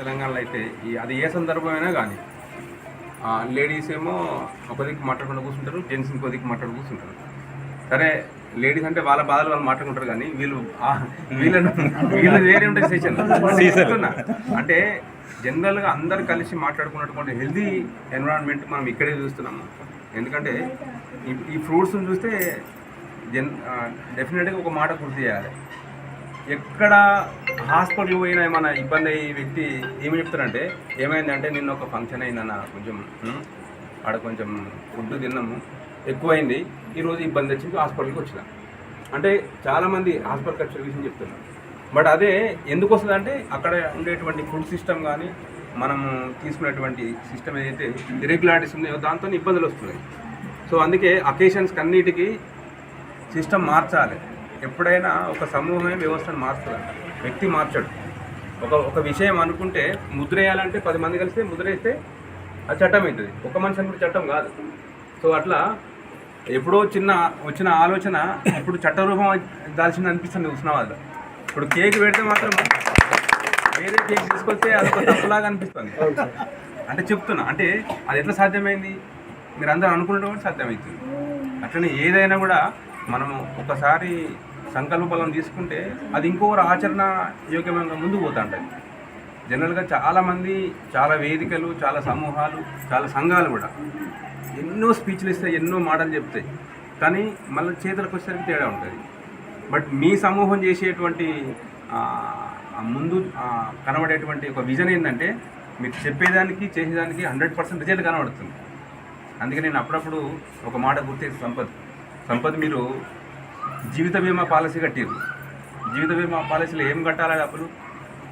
తెలంగాణలో అయితే ఈ అది ఏ సందర్భమైనా కానీ లేడీస్ ఏమో ఒక దిక్కు మాట్లాడుకుంటూ కూర్చుంటారు జెంట్స్ ఇంకో దిక్కు మాట్లాడుతూ కూర్చుంటారు. సరే లేడీస్ అంటే వాళ్ళ బాధలు వాళ్ళు మాట్లాడుకుంటారు కానీ వీళ్ళు వీళ్ళను వీళ్ళు వేరే ఉంటాయి సెషన్ అంటే జనరల్గా అందరు కలిసి మాట్లాడుకున్నటువంటి హెల్దీ ఎన్విరాన్మెంట్ మనం ఇక్కడే చూస్తున్నాము ఎందుకంటే ఈ- ఈ ఫ్రూట్స్ని చూస్తే జన్ డెఫినెట్గా ఒక మాట గుర్తు చేయాలి. ఎక్కడ హాస్పిటల్ పోయినా ఏమైనా ఇబ్బంది అయ్యే వ్యక్తి ఏమి చెప్తారంటే ఏమైందంటే నిన్న ఒక ఫంక్షన్ అయిందన్న కొంచెం ఆడ కొంచెం ఫుడ్ తిన్నాము. ఎక్కువైంది. ఈరోజు ఇబ్బంది వచ్చింది హాస్పిటల్కి వచ్చిన. అంటే చాలామంది హాస్పిటల్కి వచ్చే విషయం చెప్తున్నారు. బట్ అదే ఎందుకు వస్తుంది అంటే అక్కడ ఉండేటువంటి ఫుడ్ సిస్టమ్ కానీ మనము తీసుకునేటువంటి సిస్టమ్ ఏదైతే ఇరెగ్యులారిటీస్ ఉన్నాయో దాంతో ఇబ్బందులు వస్తున్నాయి. సో అందుకే అకేషన్స్కి అన్నిటికీ సిస్టమ్ మార్చాలి. ఎప్పుడైనా ఒక సమూహమే వ్యవస్థను మారుతుందంట వ్యక్తి మార్చడు. ఒక ఒక విషయం అనుకుంటే ముద్ర వేయాలంటే పది మంది కలిస్తే ముద్ర వేస్తే అది చట్టం అవుతుంది. ఒక మనిషి అనుకుంటే చట్టం కాదు. సో అట్లా ఎప్పుడో చిన్న వచ్చిన ఆలోచన ఇప్పుడు చట్టరూపం దాల్చింది అనిపిస్తుంది ఉష్ణవాద. ఇప్పుడు కేక్ పెడితే మాత్రం వేరే కేక్ తీసుకొస్తే అది ఒక తప్పులాగా అనిపిస్తుంది. అంటే చెప్తున్నా అంటే అది ఎట్లా సాధ్యమైంది? మీరు అందరూ అనుకున్నట్టు కూడా సాధ్యమవుతుంది అట్లనే ఏదైనా కూడా మనము ఒకసారి సంకల్ప బలం తీసుకుంటే అది ఇంకొకరు ఆచరణ యోగ్యమైన ముందు పోతుంటుంది. జనరల్గా చాలామంది చాలా వేదికలు చాలా సమూహాలు చాలా సంఘాలు కూడా ఎన్నో స్పీచ్లు ఇస్తాయి ఎన్నో మాటలు చెప్తాయి. కానీ మళ్ళీ చేతులకు వచ్చేసరికి తేడా ఉంటుంది. బట్ మీ సమూహం చేసేటువంటి ముందు కనబడేటువంటి ఒక విజన్ ఏంటంటే మీరు చెప్పేదానికి చేసేదానికి హండ్రెడ్ పర్సెంట్ రిజల్ట్ కనబడుతుంది. అందుకే నేను అప్పుడప్పుడు ఒక మాట గుర్తు సంపత్ సంపత్ మీరు జీవిత బీమా పాలసీ కట్టిరు జీవిత బీమా పాలసీలో ఏం కట్టాలి డబ్బులు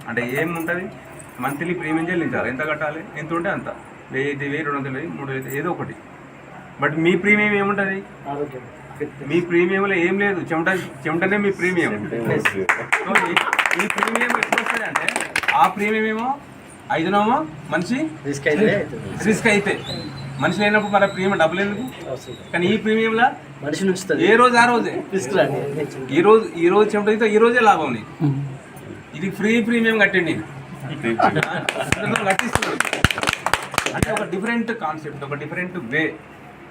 అంటే ఏం ఉంటుంది మంత్లీ ప్రీమియం చెల్లించాలి. ఎంత కట్టాలి? ఎంత ఉంటే అంత. వెయ్యి అయితే వెయ్యి రెండు వందలు వెయ్యి, మూడు వేలు ఏదో ఒకటి. బట్ మీ ప్రీమియం ఏముంటుంది? మీ ప్రీమియంలో ఏం లేదు. చెమట చెమటనే మీ ప్రీమియం. ఈ ప్రీమియం ఎప్పుడు వస్తుంది అంటే ఆ ప్రీమియం ఏమో ఐదునోమో మనిషి రిస్క్ అయితే. రిస్క్ అయితే. మనిషి లేనప్పుడు మన ప్రీమియం డబ్బులు ఎందుకు? కానీ ఈ ప్రీమియంలో మనిషి నుంచుతుంది ఏ రోజు ఆ రోజే? ఈ రోజు ఈ రోజు చెమట అయితే ఈ రోజే లాభం నీకు. ఇది ఫ్రీ ప్రీమియం కట్టండి అందులో కట్టిస్తుంది అంటే ఒక డిఫరెంట్ కాన్సెప్ట్ ఒక డిఫరెంట్ వే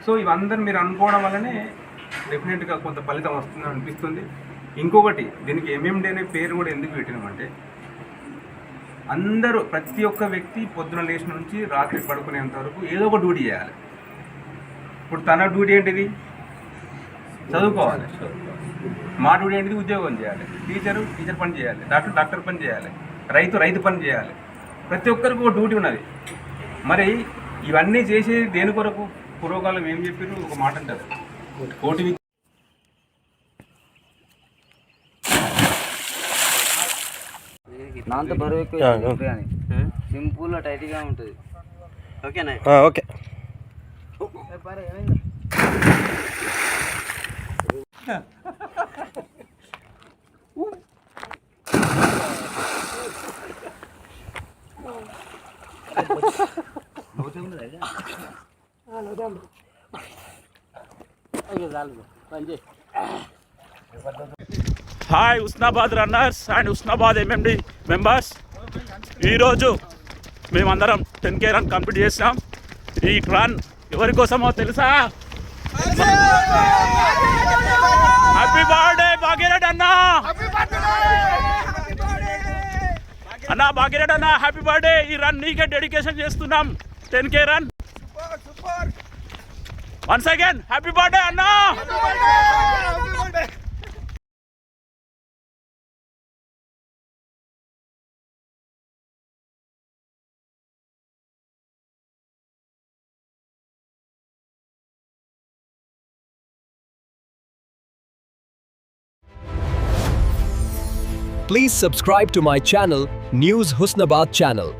సో ఇవందరూ మీరు అనుకోవడం వల్లనే డెఫినెట్గా కొంత ఫలితం వస్తుంది అనిపిస్తుంది. ఇంకొకటి దీనికి ఎంఎండి అనే పేరు కూడా ఎందుకు పెట్టినామంటే అందరూ ప్రతి ఒక్క వ్యక్తి పొద్దున లేచిన నుంచి రాత్రి పడుకునేంత వరకు ఏదో ఒక డ్యూటీ చేయాలి. ఇప్పుడు తన డ్యూటీ ఏంటిది? చదువుకోవాలి. మా డ్యూటీ ఏంటిది? ఉద్యోగం చేయాలి. టీచరు టీచర్ పని చేయాలి. డాక్టర్ డాక్టర్ పని చేయాలి. రైతు రైతు పని చేయాలి. ప్రతి ఒక్కరికి ఒక డ్యూటీ ఉన్నది. మరి ఇవన్నీ చేసేది దేని కొరకు? పూర్వకాలం ఏం చెప్పారు ఒక మాట అంటారు. కోటి విద్య నాంత బరువు ఎక్కువ బిర్యానీ సింపుల్ టైట్గా ఉంటుంది ఓకేనా okay hi Usnabad runners and Usnabad MMD members ఈరోజు మేమందరం టెన్ కే రన్ కంప్లీట్ చేసినాం. ఈ రన్ ఎవరి కోసమో తెలుసా? హ్యాపీ బర్త్డే భాగ్యరెడ్డి అన్న! అన్న భాగ్యరెడ్డి అన్న హ్యాపీ బర్త్డే ఈ రన్ నీకే డెడికేషన్ చేస్తున్నాం. Ten K run. Once again happy birthday అన్నా! Please subscribe to my channel News Husnabad channel